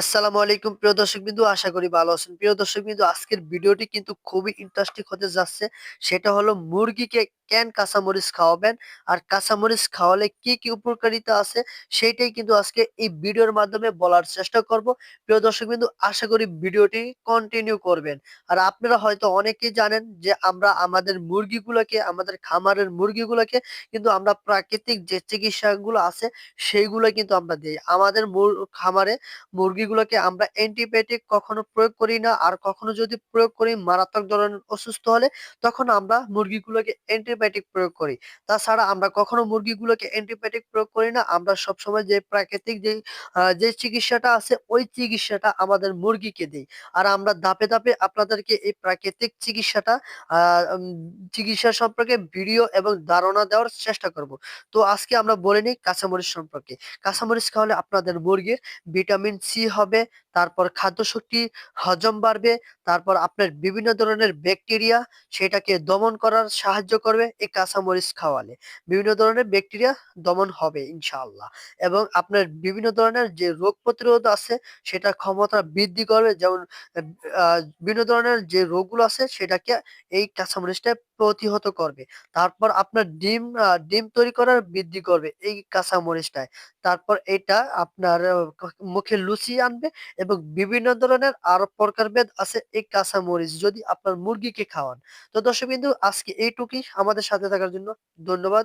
আসসালামু আলাইকুম প্রিয় দর্শকবিন্দু আশা করি ভালো আছেন। প্রিয় দর্শকবিন্দু আজকের ভিডিওটি কিন্তু খুবই ইন্টারেস্টিং হতে যাচ্ছে। সেটা হলো মুরগিকে কেন কাঁচামরিচ খাওয়াবেন আর কাঁচামরিচ খাওয়ালে কি, কি উপকারিতা আছে সেইটাই কিন্তু আজকে এই ভিডিওর মাধ্যমে বলার চেষ্টা করব। প্রিয় দর্শকবিন্দু আশা করি ভিডিওটি কন্টিনিউ করবেন। আর আপনারা হয়তো অনেকেই জানেন যে আমরা আমাদের মুরগিগুলোকে আমাদের খামারের মুরগিগুলোকে কিন্তু আমরা প্রাকৃতিক যে চিকিৎসাগুলো আছে সেইগুলো কিন্তু আমরা দিই আমাদের মুর খামারে মুরগিগুলোকে আমরা অ্যান্টিবায়োটিক কখনো প্রয়োগ করি না। আর কখনো যদি প্রয়োগ করি মারাত্মক ধরনের অসুস্থ হলে তখন আমরা মুরগিগুলোকে অ্যান্টিবায়োটিক প্রয়োগ করি। তাছাড়া আমরা কখনো মুরগিগুলোকে অ্যান্টিবায়োটিক প্রয়োগ করি না। আমরা সবসময় যে প্রাকৃতিক আ যে চিকিৎসাটা আছে ওই চিকিৎসাটা আমাদের মুরগিকে দেই। আর আমরা ধাপে, ধাপে আপনাদেরকে এই প্রাকৃতিক চিকিৎসাটা চিকিৎসা সম্পর্কে ভিডিও এবং ধারণা দেওয়ার চেষ্টা করব। তো আজকে আমরা বলে নিই কাঁচামরিচ সম্পর্কে। কাঁচামরিচ খাওয়ালে আপনাদের মুরগির ভিটামিন সি হবে, তারপর খাদ্যশক্তি হজম বাড়বে, তারপর আপনার বিভিন্ন ধরনের ব্যাকটেরিয়া সেটাকে দমন করার সাহায্য করবে এই কাঁচামরিচ খাওয়ালে। বিভিন্ন ধরনের ব্যাকটেরিয়া দমন হবে ইনশাআল্লাহ। এবং আপনার বিভিন্ন ধরনের যে রোগ প্রতিরোধ আছে সেটার ক্ষমতা বৃদ্ধি করবে যেমন বিভিন্ন ধরনের যে রোগগুলো আছে সেটাকে এই কাঁচামরিচটা প্রতিহত করবে। তারপর আপনার ডিম ডিম তৈরি করার বৃদ্ধি করবে এই কাঁচামরিচটায়। তারপর এটা আপনার মুখে লুচি আনবে এবং বিভিন্ন ধরনের আরও প্রকারভেদ আছে এই কাঁচা মরিচ যদি আপনার মুরগিকে খাওয়ান। তো দর্শক বিন্দু, আজকে এইটুকুই। আমাদের সাথে থাকার জন্য ধন্যবাদ।